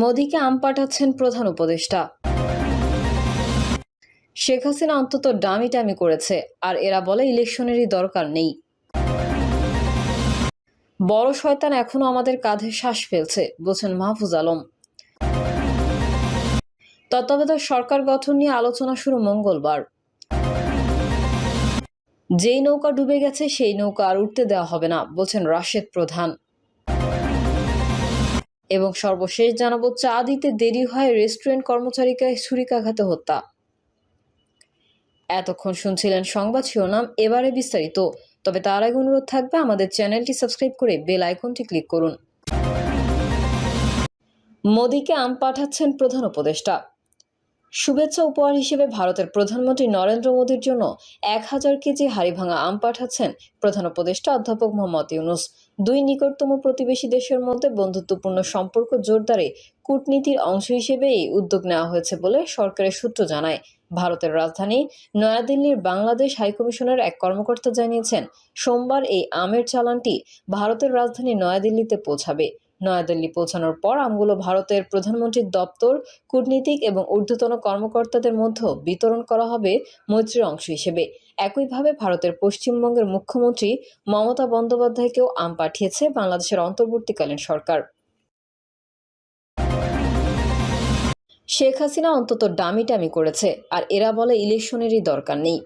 মোদীকে আম পাঠাচ্ছেন প্রধান উপদেষ্টা। শেখ হাসিনা অন্তত ডামি টামি করেছে, আর এরা বলে ইলেকশনেরই দরকার নেই। বড় শয়তান এখনও আমাদের কাঁধে শ্বাস ফেলছে, বলছেন মাহফুজ আলম। তত্ত্বাবধায়ক সরকার গঠন নিয়ে আলোচনা শুরু মঙ্গলবার। যেই নৌকা ডুবে গেছে, সেই নৌকা আর উঠতে দেওয়া হবে না, বলছেন রাশেদ প্রধান। এবং সর্বশেষ জানাব, চা দিতে দেরি হয় রেস্টুরেন্ট কর্মচারীকে ছুরিকাঘাতে হত্যা। এতক্ষণ শুনছিলেন সংবাদ শিরোনাম, এবারে বিস্তারিত। তবে তার আগে অনুরোধ থাকবে, আমাদের চ্যানেলটি সাবস্ক্রাইব করে বেল আইকনটি ক্লিক করুন। মোদীকে আম পাঠাচ্ছেন প্রধান উপদেষ্টা। শুভেচ্ছা উপহার হিসেবে ভারতের প্রধানমন্ত্রী নরেন্দ্র মোদীর জন্য এক হাজার কেজি হাড়িভাঙা আম পাঠাচ্ছেন প্রধান উপদেষ্টা অধ্যাপক মোহাম্মদ ইউনুস। দুই নিকটতম প্রতিবেশী দেশের মধ্যে বন্ধুত্বপূর্ণ সম্পর্ক জোরদারে কূটনীতির অংশ হিসেবে এই উদ্যোগ নেওয়া হয়েছে বলে সরকারের সূত্র জানায়। ভারতের রাজধানী নয়াদিল্লির বাংলাদেশ হাইকমিশনের এক কর্মকর্তা জানিয়েছেন, সোমবার এই আমের চালানটি ভারতের রাজধানী নয়াদিল্লিতে পৌঁছাবে। নয়াদিল্লি পৌঁছানোর পর আমগুলো ভারতের প্রধানমন্ত্রীর দপ্তর, কূটনীতিক এবং ঊর্ধ্বতন কর্মকর্তাদের মধ্যে বিতরণ করা হবে মৈত্রীর অংশ হিসেবে। একইভাবে ভারতের পশ্চিমবঙ্গের মুখ্যমন্ত্রী মমতা বন্দ্যোপাধ্যায়কেও আম পাঠিয়েছে বাংলাদেশের অন্তর্বর্তীকালীন সরকার। শেখ হাসিনা অন্তত ডামি টামি করেছে, আর এরা বলে ইলেকশনেরই দরকার নেই।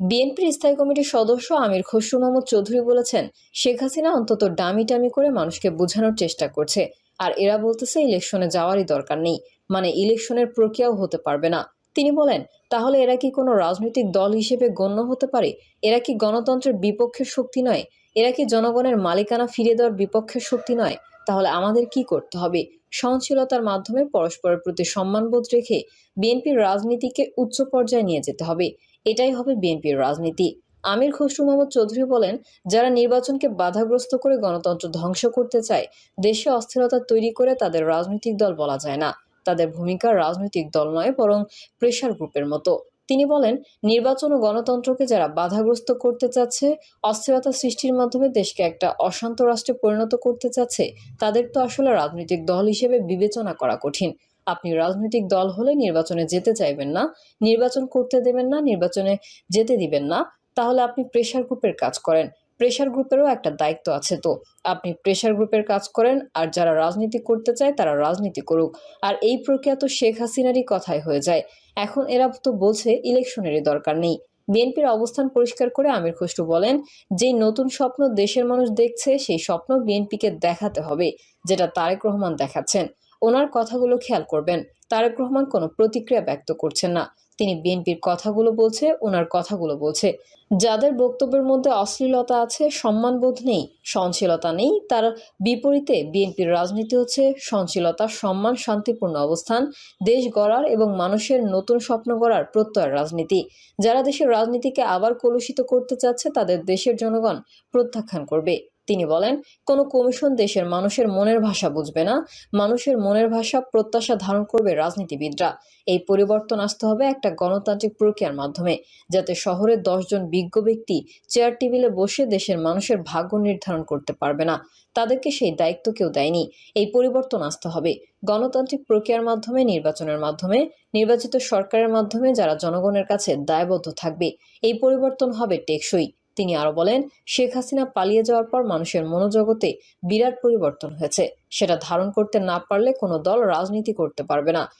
বিএনপির স্থায়ী কমিটির সদস্য আমির খসরু মাহমুদ চৌধুরী বলেছেন, শেখ হাসিনা অন্তত ডামি টামি করে মানুষকে বোঝানোর চেষ্টা করছে, আর এরা বলতেছে ইলেকশনে যাওয়ারই দরকার নেই মানে ইলেকশনের প্রক্রিয়াও হতে পারবে না। তিনি বলেন, তাহলে এরা কি কোনো রাজনৈতিক দল হিসেবে গণ্য হতে পারে? এরা কি গণতন্ত্রের বিপক্ষের শক্তি নয়? এরা কি জনগণের মালিকানা ফিরে দেওয়ার বিপক্ষের শক্তি নয়? তাহলে আমাদের কি করতে হবে? সহনশীলতার মাধ্যমে পরস্পরের প্রতি সম্মানবোধ রেখে বিএনপির রাজনীতিকে উচ্চ পর্যায়ে নিয়ে যেতে হবে। এটাই হবে বিএনপির রাজনীতি। আমির খসরু মোহাম্মদ চৌধুরী বলেন, যারা নির্বাচনকে বাধাগ্রস্ত করে গণতন্ত্র ধ্বংস করতে চায় দেশে অস্থিরতা তৈরি করে তাদের রাজনৈতিক দল বলা যায় না। তাদের ভূমিকা রাজনৈতিক দল নয়, বরং প্রেশার গ্রুপের মতো। তিনি বলেন, নির্বাচন ও গণতন্ত্রকে যারা বাধাগ্রস্ত করতে চাচ্ছে, অস্থিরতা সৃষ্টির মাধ্যমে দেশকে একটা অশান্ত রাষ্ট্রে পরিণত করতে চাচ্ছে, তাদের তো আসলে রাজনৈতিক দল হিসেবে বিবেচনা করা কঠিন। আপনি রাজনৈতিক দল হলে নির্বাচনে যেতে চাইবেন না, নির্বাচন করতে দেবেন না, নির্বাচনে যেতে দিবেন না, তাহলে আপনি প্রেশার গ্রুপের কাজ করেন। প্রেশার গ্রুপেরও একটা দায়িত্ব আছে তো। আপনি প্রেশার গ্রুপের কাজ করেন আর যারা রাজনীতি করতে চায় তারা রাজনীতি করুক। আর এই প্রক্রিয়া তো শেখ হাসিনারই কথাই হয়ে যায়। এখন এরা তো বলছে ইলেকশনেরই দরকার নেই। বিএনপির অবস্থান পরিষ্কার করে আমির খসরু বলেন, যেই নতুন স্বপ্ন দেশের মানুষ দেখছে, সেই স্বপ্ন বিএনপিকে দেখাতে হবে, যেটা তারেক রহমান দেখাচ্ছেন। ওনার কথাগুলো খেয়াল করবেন। তারেক রহমান কোনো প্রতিক্রিয়া ব্যক্ত করছেন না। তিনি বিএনপির কথাগুলো বলছে ওনার কথাগুলো বলছে। যাদের বক্তব্যের মধ্যে অশ্লীলতা আছে, সম্মানবোধ নেই, সহনশীলতা নেই, তার বিপরীতে বিএনপির রাজনীতি হচ্ছে সহনশীলতা, সম্মান, শান্তিপূর্ণ অবস্থান, দেশ গড়ার এবং মানুষের নতুন স্বপ্ন গড়ার প্রত্যয়ের রাজনীতি। যারা দেশের রাজনীতিকে আবার কলুষিত করতে চাচ্ছে, তাদের দেশের জনগণ প্রত্যাখ্যান করবে। তিনি বলেন, কোনো কমিশন দেশের মানুষের মনের ভাষা বুঝবে না, মানুষের মনের ভাষা প্রত্যাশা ধারণ করবে রাজনীতিবিদরা। এই পরিবর্তন আসতে হবে একটা গণতান্ত্রিক প্রক্রিয়ার মাধ্যমে, যাতে শহরের দশজন বিজ্ঞ ব্যক্তি চেয়ার টেবিলে বসে দেশের মানুষের ভাগ্য নির্ধারণ করতে পারবে না। তাদেরকে সেই দায়িত্ব কেউ দেয়নি। এই পরিবর্তন আসতে হবে। গণতান্ত্রিক প্রক্রিয়ার মাধ্যমে, নির্বাচনের মাধ্যমে, নির্বাচিত সরকারের মাধ্যমে যারা জনগণের কাছে দায়বদ্ধ থাকবে, এই পরিবর্তন হবে টেকসই। তিনি আরও বলেন, শেখ হাসিনা পালিয়ে যাওয়ার পর মানুষের মনোজগতে বিরাট পরিবর্তন হয়েছে। সেটা ধারণ করতে না পারলে কোনো দল রাজনীতি করতে পারবে না।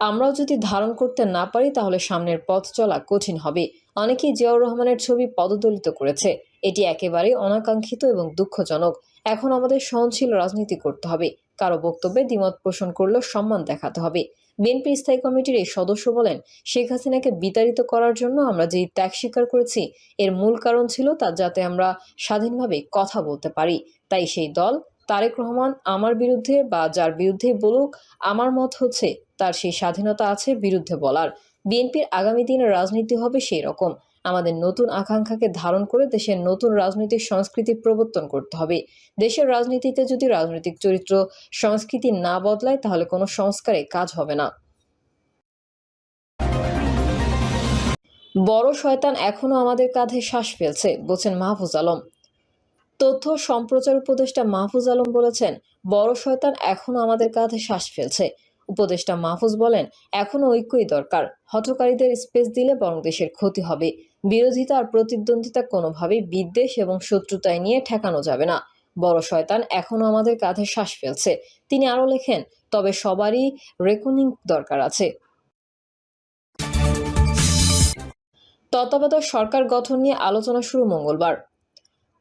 আমরাও যদি ধারণ করতে না পারি, তাহলে সামনের পথ চলা কঠিন হবে। অনেকেই জিয়াউর রহমানের ছবি পদদলিত করেছে। এটি একেবারেই অনাকাঙ্ক্ষিত এবং দুঃখজনক। এখন আমাদের সহনশীল রাজনীতি করতে হবে। কারও বক্তব্যে দ্বিমত পোষণ করলেও সম্মান দেখাতে হবে। বিএনপি স্থায়ী কমিটির এই সদস্য বলেন, শেখ হাসিনাকে বিতাড়িত করার জন্য আমরা যেই ত্যাগ স্বীকার করেছি, এর মূল কারণ ছিল তা যাতে আমরা স্বাধীনভাবে কথা বলতে পারি। তাই সেই দল, তারেক রহমান আমার বিরুদ্ধে বা যার বিরুদ্ধে বলুক, আমার মত হচ্ছে তার সেই স্বাধীনতা আছে বিরুদ্ধে বলার। বিএনপির আগামী দিনের রাজনীতি হবে সেই রকম। আমাদের নতুন আকাঙ্ক্ষাকে ধারণ করে দেশের নতুন রাজনৈতিক সংস্কৃতি প্রবর্তন করতে হবে। দেশের রাজনীতিতে যদি রাজনৈতিক চরিত্র, সংস্কৃতি না বদলায়, তাহলে কোনো সংস্কারে কাজ হবে না। বড় শয়তান এখনও আমাদের কাঁধে শ্বাস ফেলছে, বলছেন মাহফুজ আলম। তথ্য সম্প্রচার উপদেষ্টা মাহফুজ আলম বলেছেন, বড় শয়তান এখনও আমাদের কাঁধে শ্বাস ফেলছে। উপদেষ্টা মাহফুজ বলেন এখনও ঐক্যই দরকার। হঠকারীদের স্পেস দিলে বরং দেশের ক্ষতি হবে। বিরোধিতা আর প্রতিদ্বন্দ্বিতা কোনোভাবেই বিদ্বেষ এবং শত্রুতায় নিয়ে ঠেকানো যাবে না। বড় শয়তান এখনও আমাদের কাঁধে শ্বাস ফেলছে। তিনি আরও লেখেন, তবে সবারই রেকনিং দরকার আছে। তত্ত্বাবধায়ক সরকার গঠন নিয়ে আলোচনা শুরু মঙ্গলবার।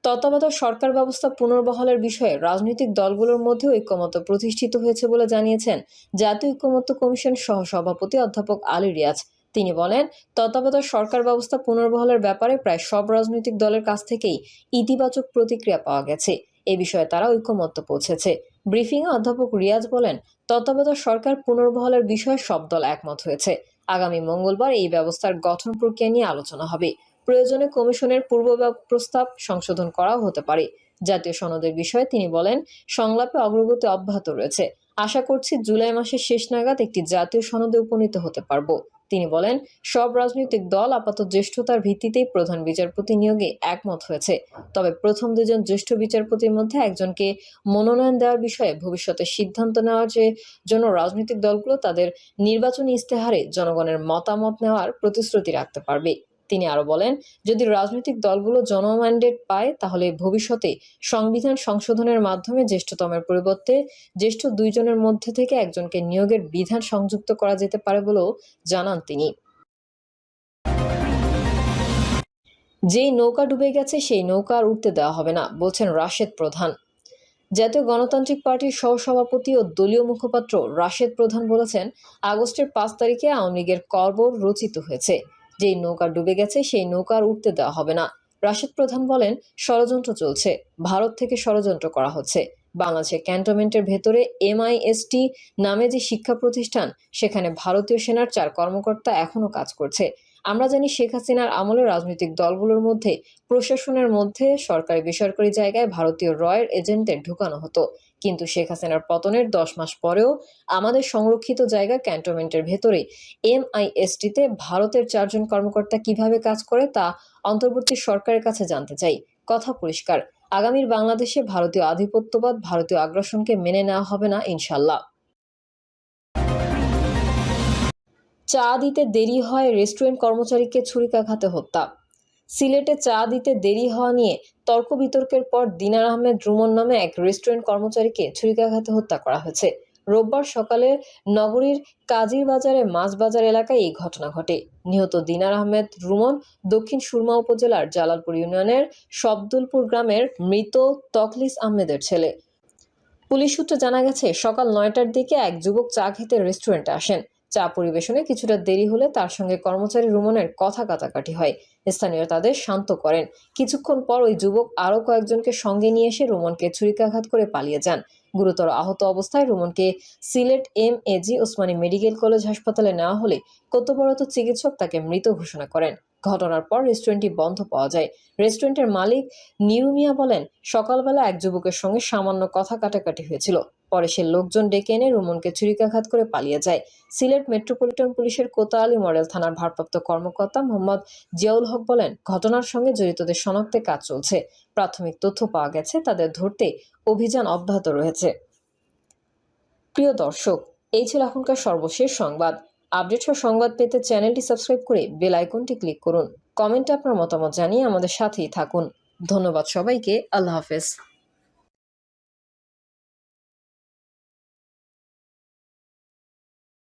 তত্ত্বাবধায়ক সরকার ব্যবস্থা পুনর্বহালের বিষয়ে রাজনৈতিক দলগুলোর মধ্যে ঐক্যমত্য প্রতিষ্ঠিত হয়েছে বলে জানিয়েছেন জাতীয় ঐক্যমত্য কমিশন সহ সভাপতি অধ্যাপক আলী রিয়াজ। তিনি বলেন, তত্ত্বাবধায়ক সরকার ব্যবস্থা পুনর্বহালের ব্যাপারে প্রায় সব রাজনৈতিক দলের কাছ থেকেই ইতিবাচক প্রতিক্রিয়া পাওয়া গেছে। এ বিষয়ে তারা ঐক্যমত্য পৌঁছেছে। ব্রিফিংয়ে অধ্যাপক রিয়াজ বলেন, তত্ত্বাবধায়ক সরকার পুনর্বহালের বিষয়ে সব দল একমত হয়েছে। আগামী মঙ্গলবার এই ব্যবস্থার গঠন প্রক্রিয়া নিয়ে আলোচনা হবে। প্রয়োজনে কমিশনের পূর্ব প্রস্তাব সংশোধন করাও হতে পারে। জাতীয় সনদের বিষয়ে তিনি বলেন, সংলাপে অগ্রগতি অব্যাহত রয়েছে। আশা করছি জুলাই মাসের শেষ নাগাদ একটি জাতীয় সনদে উপনীত হতে পারব। তিনি বলেন, সব রাজনৈতিক দল আপাতত জ্যেষ্ঠতার ভিত্তিতেই প্রধান বিচারপতি নিয়োগে একমত হয়েছে। তবে প্রথম দুজন জ্যেষ্ঠ বিচারপতির মধ্যে একজনকে মনোনয়ন দেওয়ার বিষয়ে ভবিষ্যতে সিদ্ধান্ত নেওয়ার যে জন্য রাজনৈতিক দলগুলো তাদের নির্বাচনী ইস্তেহারে জনগণের মতামত নেওয়ার প্রতিশ্রুতি রাখতে পারবে। তিনি আরও বলেন, যদি রাজনৈতিক দলগুলো জনম্যান্ডেট পায়, তাহলে ভবিষ্যতে সংবিধান সংশোধনের মাধ্যমে জ্যেষ্ঠতমের পরিবর্তে জ্যেষ্ঠ দুইজনের মধ্যে থেকে একজনকে নিয়োগের বিধান সংযুক্ত করা যেতে পারে বলেও জানান তিনি। যেই নৌকা ডুবে গেছে, সেই নৌকা আর উঠতে দেওয়া হবে না, বলছেন রাশেদ প্রধান। জাতীয় গণতান্ত্রিক পার্টির সহসভাপতি ও দলীয় মুখপাত্র রাশেদ প্রধান বলেছেন, আগস্টের পাঁচ তারিখে আওয়ামী লীগের করবর রচিত হয়েছে। যেই নৌকা ডুবে গেছে সেই নৌকা আর উঠতে দেওয়া হবে না। রাশেদ প্রধান বলেন, ষড়যন্ত্র চলছে। ভারত থেকে ষড়যন্ত্র করা হচ্ছে। বাংলাদেশের ক্যান্টনমেন্টের ভেতরে এমআইএসটি নামে যে শিক্ষা প্রতিষ্ঠান, সেখানে ভারতীয় সেনার চার কর্মকর্তা এখনও কাজ করছে। আমরা জানি শেখ হাসিনার আমলে রাজনৈতিক দলগুলোর মধ্যে প্রশাসনের মধ্যে সরকারি বেসরকারি জায়গায় ভারতীয় রয়ের এজেন্টদের ঢুকানো হতো। কিন্তু শেখ হাসিনার পতনের দশ মাস পরেও আমাদের সংরক্ষিত জায়গা ক্যান্টনমেন্টের ভেতরে এমআইএসটিতে ভারতের চারজন কর্মকর্তা কীভাবে কাজ করে তা অন্তর্বর্তী সরকারের কাছে জানতে চাই। কথা পরিষ্কার। আগামীর বাংলাদেশে ভারতীয় আধিপত্যবাদ, ভারতীয় আগ্রাসনকে মেনে নেওয়া হবে না ইনশাল্লাহ চা দিতে দেরি হয়, রেস্টুরেন্ট কর্মচারীকে ছুরিকাঘাতে হত্যা। সিলেটে চা দিতে দেরি হওয়া নিয়ে তর্ক বিতর্কের পর দিনার আহমেদ রুমন নামে এক রেস্টুরেন্ট কর্মচারীকে ছুরিকাঘাতে হত্যা করা হয়েছে। রোববার সকালে নগরীর কাজির বাজারে মাছ বাজার এলাকায় এই ঘটনা ঘটে। নিহত দিনার আহমেদ রুমন দক্ষিণ সুরমা উপজেলার জালালপুর ইউনিয়নের শব্দুলপুর গ্রামের মৃত তকলিস আহমেদের ছেলে। পুলিশ সূত্রে জানা গেছে, সকাল নয়টার দিকে এক যুবক চা খেতে রেস্টুরেন্টে আসেন। চা পরিবেশনে কিছুটা দেরি হলে তার সঙ্গে কর্মচারী রুমনের কথা কাটাকাটি হয়। স্থানীয় তাদের শান্ত করেন। কিছুক্ষণ পর ওই যুবক আরও কয়েকজনকে সঙ্গে নিয়ে এসে রোমনকে ছুরিকাঘাত করে পালিয়ে যান। গুরুতর আহত অবস্থায় রুমনকে Sylhet M AG Osmani medical college হাসপাতালে নেওয়া হলে কর্তব্যরত চিকিৎসক তাকে মৃত ঘোষণা করেন। ঘটনার পর রেস্টুরেন্টটি বন্ধ পাওয়া যায়। রেস্টুরেন্টের মালিক নিরুমিয়া বলেন, সকালবেলা এক যুবকের সঙ্গে সামান্য কথা কাটাকাটি হয়েছিল। পরে সে লোকজন ডেকে এনে রুমনকে ছুরিকাঘাত করে পালিয়ে যায়। সিলেট মেট্রোপলিটন পুলিশের কোতাআলী মডেল থানার ভারপ্রাপ্ত কর্মকর্তা মোহাম্মদ জিয়াউল হক বলেন, ঘটনার সঙ্গে জড়িতদের শনাক্তে কাজ চলছে। প্রাথমিক তথ্য পাওয়া গেছে, তাদের ধরতে অভিযান অব্যাহত রয়েছে। প্রিয় দর্শক, এই ছিল এখনকার সর্বশেষ সংবাদ। আপডেট সহ সংবাদ পেতে চ্যানেলটি সাবস্ক্রাইব করে বেল আইকনটি ক্লিক করুন। কমেন্টে আপনার মতামত জানিয়ে আমাদের সাথেই থাকুন। ধন্যবাদ সবাইকে, আল্লাহ হাফেজ।